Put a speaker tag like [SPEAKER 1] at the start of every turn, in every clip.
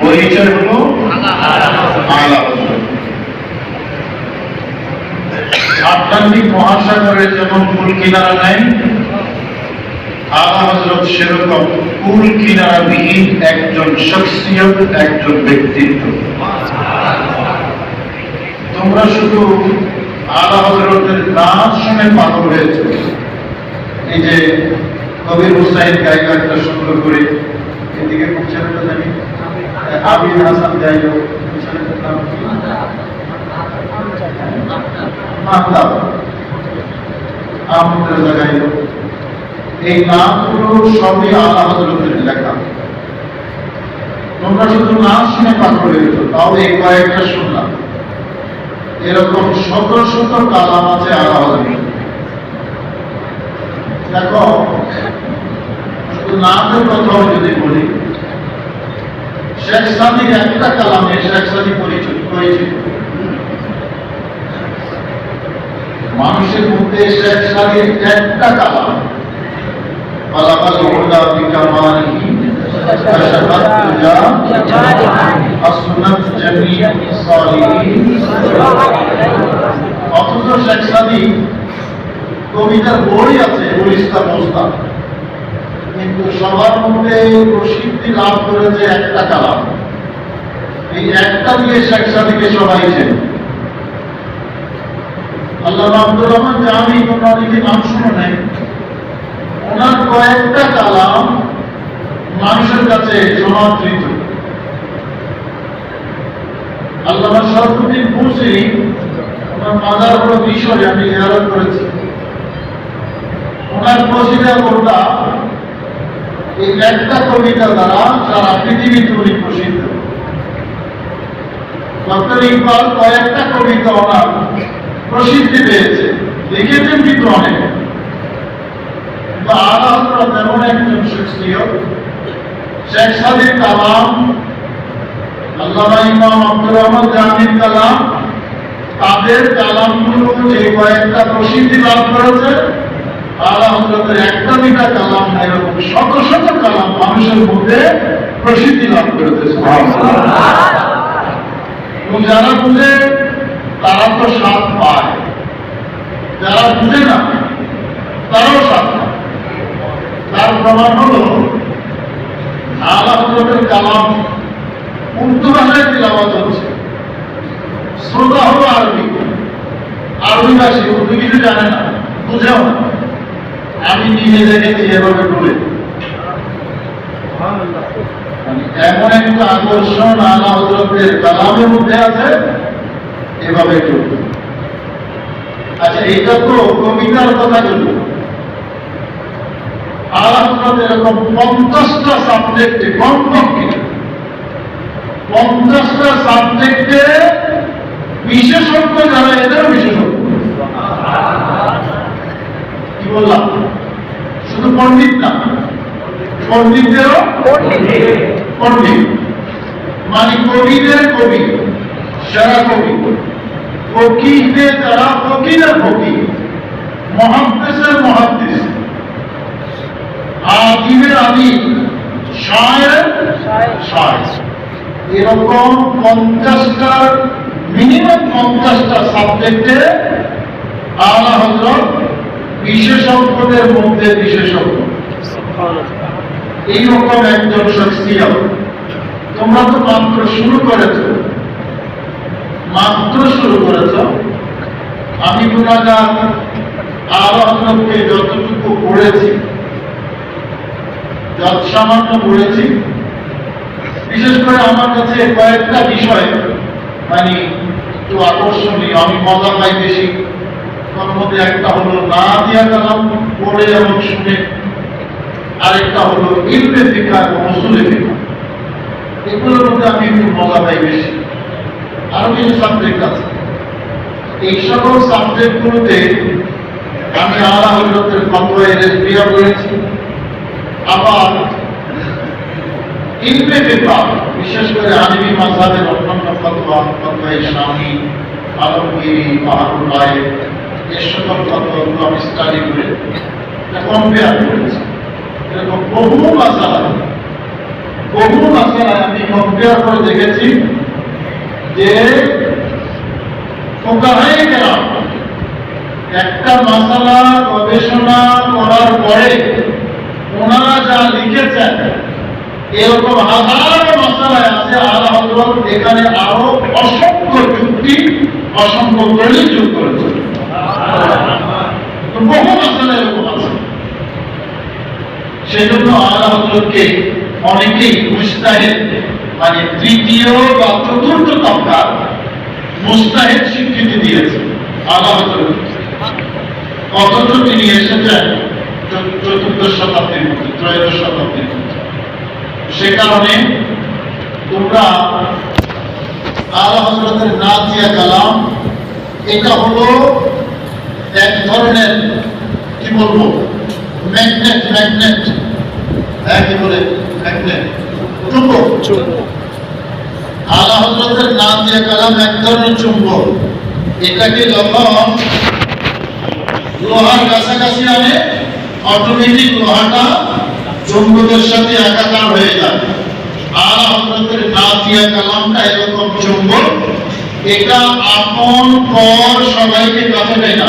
[SPEAKER 1] পরিচয় হলো মহাসাগরের যেমন কুল কিনারা আলা হজরত সেরকম কুল একজন শখসিয়ত, একজন ব্যক্তিত্ব। তোমরা শুধু আলা হজরতের শুনে পাগল হয়েছে। এই যে কবির হুসাইন গায়ক একটা সুন্দর করে এদিকে কোন জানি। আহমদ রেজা গাইল এই নামগুলো সবই আলা লেখা। তোমরা শুধু নাম শুনে পাগল হয়েছো তাও এই কয়েকটা শুনলাম। এরকম শত শত কালাম আছে আলা হজরত দেখো, শুধু নামের কথাও যদি বলি শেখ সাদির একটা কালামে শেখ সাদি পরিচিত পরিচিত মানুষের মধ্যে শেখ সাদির একটা কালাম পালাপাল ওলা বিকামানি কশফাত তুজা আসনাত জামিয়া সালিহিন অথচ শেখ সাদি কবিতার বই আছে গুলিস্তান মোস্তান কিন্তু সবার মধ্যে প্রসিদ্ধি লাভ করেছে একটা কালাম। এই একটা দিয়ে শেখ সাদিকে আল্লাহ আব্দুর রহমান জামি তোমরা অনেকে নাম শুনে নেই ওনার কয়েকটা কালাম মানুষের কাছে সমাদৃত। আল্লাহ সরফুদ্দিন বুঝি ওনার মাদার বড় বিষয় আমি জিয়ারত করেছি। ওনার কবিতা কোনটা এই একটা কবিতা দ্বারা সারা পৃথিবীতে উনি প্রসিদ্ধ। ডক্টর ইকবাল কয়েকটা কবিতা ওনার প্রসিদ্ধি পেয়েছে। লিখেছেন কিন্তু অনেক। কিন্তু আলাদা তেমন একজন শখসিয়ত শেখ সাদির কালাম, আল্লামা ইমাম আব্দুর রহমান জাহাঙ্গীর কালাম, তাদের কালামগুলো যে কয়েকটা প্রসিদ্ধি লাভ করেছে। আলা হজরতের কালাম না, এরকম শত কালাম মানুষের মধ্যে প্রসিদ্ধি যারা বুঝে, তারা তো স্বাদ পায়। যারা বুঝে না, তারাও স্বাদ তার প্রমাণ হলো আলা কালাম উর্দু ভাষায় তিলাবাত হচ্ছে। শ্রোতা হলো আরবি। আরবি ভাষী, উর্দু কিছু জানে না, বুঝেও না। আমি নিজে দেখেছি এভাবে বলে? এমন একটা আকর্ষণ আলা হজরতের কালামের মধ্যে আছে, এভাবে চলবে আচ্ছা এটা তো কবিতার কথা আলা এরকম পঞ্চাশটা সাবজেক্টে কমপক্ষে পঞ্চাশটা সাবজেক্টে বিশেষজ্ঞ যারা, এদেরও বিশেষজ্ঞ। কি বললাম? পণ্ডিত না পণ্ডিতদেরও? পণ্ডিত। মানে কবিদের কবি সেরা কবি। ফকিরদের যারা ফকিরের ফকির। মহাদ্দেশের মহাদ্দেশ। আদিমের আদি শায়ের এরকম পঞ্চাশটা মিনিমাম পঞ্চাশটা সাবজেক্টে আলা হজরত বিশেষজ্ঞদের মধ্যে বিশেষজ্ঞ। এইরকম একজন শখসিয়ত তোমরা তো মাত্র শুরু করেছ। মাত্র শুরু করেছ। আমি গুণাগার আলা হজরতকে যতটুকু পড়েছি, যত সামান্য পড়েছি, বিশেষ করে আমার কাছে কয়েকটা বিষয় মানে একটু আকর্ষণীয়, আমি মজা পাই বেশি। তার মধ্যে একটা হলো না কালাম পড়ে এবং শুনে। আরেকটা হলো ইলমে ফিকা এবং ফিকা এগুলোর মধ্যে আমি একটু মজা পাই বেশি। আরও কিছু সাবজেক্ট আছে। এই সকল সাবজেক্টগুলোতে আমি আলা হজরতের ফতোয়া এর ক্রিয়া করেছি আবার ইলমে ফিকা বিশেষ করে আলিমি মাঝহাবের অন্যান্য ফতোয়া ফতোয়া ইসলামী আলমগিরি বাহারুল রায় এর আমি স্টাডি করে বহু মাসালা আমি কম্পেয়ার করে দেখেছি যে ফোকাহাই গেলাম। একটা মাসালা গবেষণা করার পরে ওনারা যা লিখেছেন, এরকম হাজার মশালায় আছে। হজরত এখানে আরও অসংখ্য যুক্তি, অসংখ্য দলিল যোগ করেছে বহু আল্লাহ হজরতকে অনেকেই মুস্তাহেদ মানে তৃতীয় বা চতুর্থ তবকার মুস্তাহেদ স্বীকৃতি দিয়েছে আল্লাহ হজরত অথচ তিনি এসেছেন? চত- চতুর্দশ শতাব্দীর মধ্যে, ত্রয়োদশ শতাব্দীর সে কারণে তোমরা আলা হজরতের নাজিয়া কালাম, এটা হলো এক ধরনের কি বলব ম্যাগনেট ম্যাগনেট হ্যাঁ কি বলে ম্যাগনেট চুম্বক। আলা হজরতের নাজিয়া কালাম এক ধরনের চুম্বক। এটাকে যখন লোহার কাছাকাছি আনে অটোমেটিক লোহাটা চুম্বকের সাথে একাকার হয়ে যায়। আর হজরতের নাতিয়া কালামটা এরকম চুম্বক। এটা আপন পর সবাইকে কাছে দেয় না।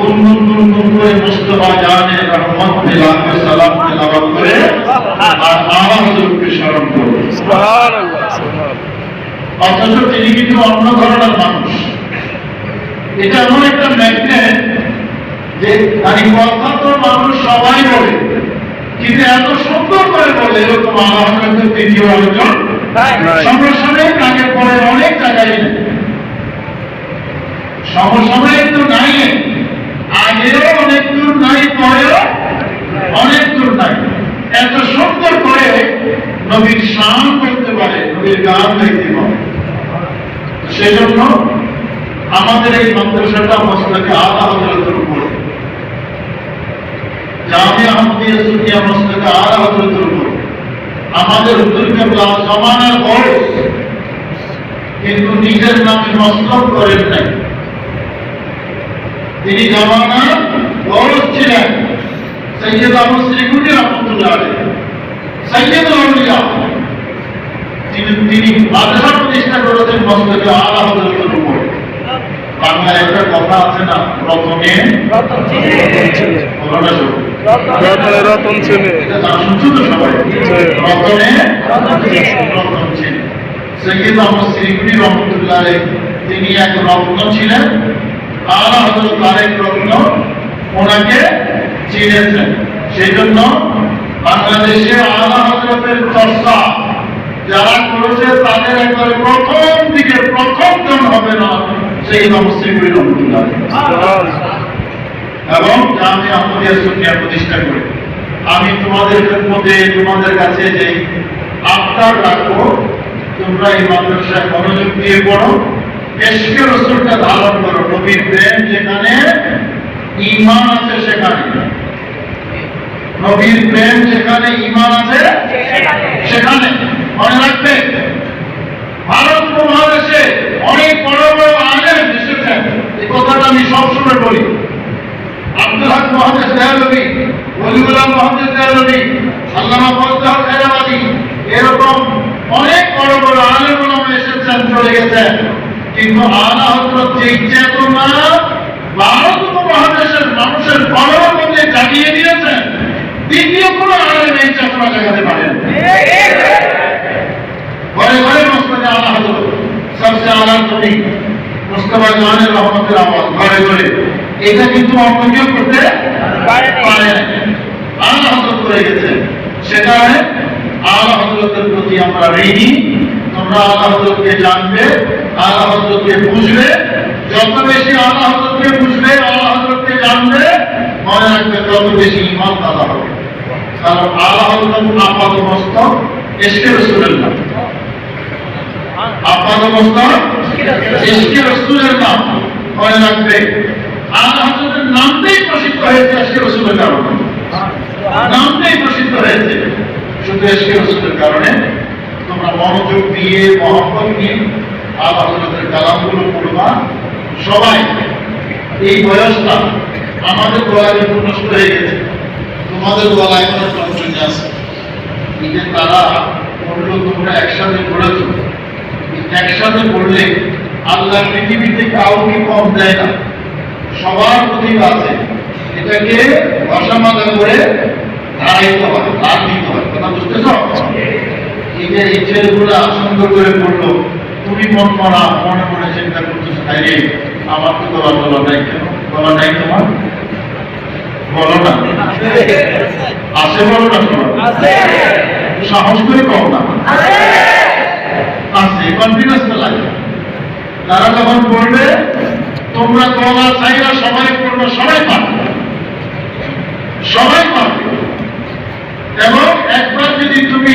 [SPEAKER 1] গিয়ে গুনগুন গুনগুন করে মুস্তফা জানে রহমত বিলাকে সালাম তেলাওয়াত করে আর আমার হুজুরকে স্মরণ করে অথচ তিনি কিন্তু অন্য ধরনের মানুষ এটা এমন একটা ম্যাগনেট যে মানে কথা মানুষ সবাই বলে কিন্তু এত সুন্দর করে বলে এরকম হয়তো তৃতীয় আলোচন সমসাময়িক আগে পরে অনেক জায়গায় সমসাময়িক তো নাই আগেও অনেক দূর নাই, পরেও অনেক দূর নাই। এত সুন্দর করে নবীর শান করতে পারে, নবীর গান গাইতে পারে। সেজন্য আমাদের এই মাদ্রাসাটা মসলাকে আলা হজরতের উপরে। জামে আহমদিয়া সুনিয়া মসলাকে আলা হজরতের উপরে। আমাদের হুজুর কেবলা সমানের বয়স কিন্তু নিজের নামে মস্তক করেন নাই। তিনি জামানা বয়স ছিলেন। সৈয়দ আহমদ শ্রীগুটি রহমতুল্লাহ সৈয়দ আউলিয়া তিনি তিনি মাদ্রাসা প্রতিষ্ঠা করেছেন মস্তকে আলা হজরতের উপরে। বাংলায় একটা কথা আছে না প্রথমে বলো না
[SPEAKER 2] রতন ছেলে।
[SPEAKER 1] শুনছো তো সবাই। রতনে রতন ছিলেন সৈয়দ আহমদ শ্রীগুটি রহমতুল্লাহ তিনি এক রত্ন ছিলেন। আলা হজরত তারেক রত্ন ওনাকে চিনেছেন সেই জন্য বাংলাদেশে আলা হজরতের চর্চা যারা করেছে তাদের একবারে প্রথম দিকে প্রথম জন হবে না সেই নমশ্রী রহমতুল্লাহ। এবং জামি আহমদিয়া সুনিয়া প্রতিষ্ঠা করে আমি তোমাদের মধ্যে তোমাদের কাছে যে আবদার রাখব, তোমরা এই মাদ্রাসায় মনোযোগ দিয়ে পড়ো এসকে রসুলটা ধারণ করো নবীর প্রেম যেখানে ইমান আছে সেখানে। নবীর প্রেম যেখানে ইমান আছে সেখানে। মনে রাখবে, ভারত উপমহাদেশে অনেক বড় বড় আলেম এসেছেন। এই কথাটা আমি সবসময় বলি। আব্দুল হক মোহাম্মদ দেহলবি ওলিউল্লাহ মোহাম্মদ দেহলবি আল্লামা খায়রাবাদী, এরকম অনেক বড় বড় আলেম এসেছেন, চলে গেছেন। কিন্তু আলা হজরত যে চেতনা ভারত উপমহাদেশের মানুষের গণের মধ্যে জাগিয়ে দিয়েছেন দ্বিতীয় কোনো আলেম এই চেতনা জাগাতে পারেন। ঘরে ঘরে মসজিদে আলা হজরত সবচেয়ে আলা তুমি মুস্তফা জাহানের রহমতের আওয়াজ ঘরে ঘরে। এটা কিন্তু অন্য কেউ করতে পারে না। আলা হজরত করে গেছে সেখানে আলা হজরতের প্রতি আমরা ঋণী। তোমরা আলা হজরতকে জানবে আলা হজরতকে বুঝবে। যত বেশি আলা হজরতকে বুঝবে আলা হজরতকে জানবে, মনে রাখবে তত বেশি ইমান দাদা হবে। কারণ আলা হজরত আপাত এসকে রসুলের নাম। আপাত মস্তক এসকে রসুলের নাম। মনে রাখবে, আল্লাহ হজরতের নামটাই প্রসিদ্ধ হয়েছে আজকে রসুলের কারণে। নামটাই প্রসিদ্ধ হয়েছে। শুধু এসকে কারণে। তোমরা মনোযোগ দিয়ে মহব্বত নিয়ে আল্লাহ হজরতের কালামগুলো পড়বা সবাই, এই বয়সটা আমাদের গলায় কিন্তু নষ্ট হয়ে গেছে। তোমাদের গলায় কোনো কন্টিনিউ আছে। ঈদের তারা পড়ল তোমরা একসাথে পড়েছো। একসাথে পড়লে আল্লাহ পৃথিবীতে কাউকে কম দেয় না। সবার প্রতিভা আছে। এটাকে অসমাধা করে দাঁড়াইতে হবে ধার দিতে হবে কথা বুঝতেছ? এই যে এই ছেলেগুলো সুন্দর করে পড়ল তুমি মন মরা মনে মনে চিন্তা করতেছো তাই আমার তো গলা গলা নাই কেন? গলা নাই তোমার? বলো না? আছে বলো না সাহস করে কম না। আছে। কনফিডেন্স লাগে। তারা যখন পড়বে তোমরা গলা চাইরা সবাই পড়বে সবাই পারবে। সবাই পারবে। এবং একবার যদি তুমি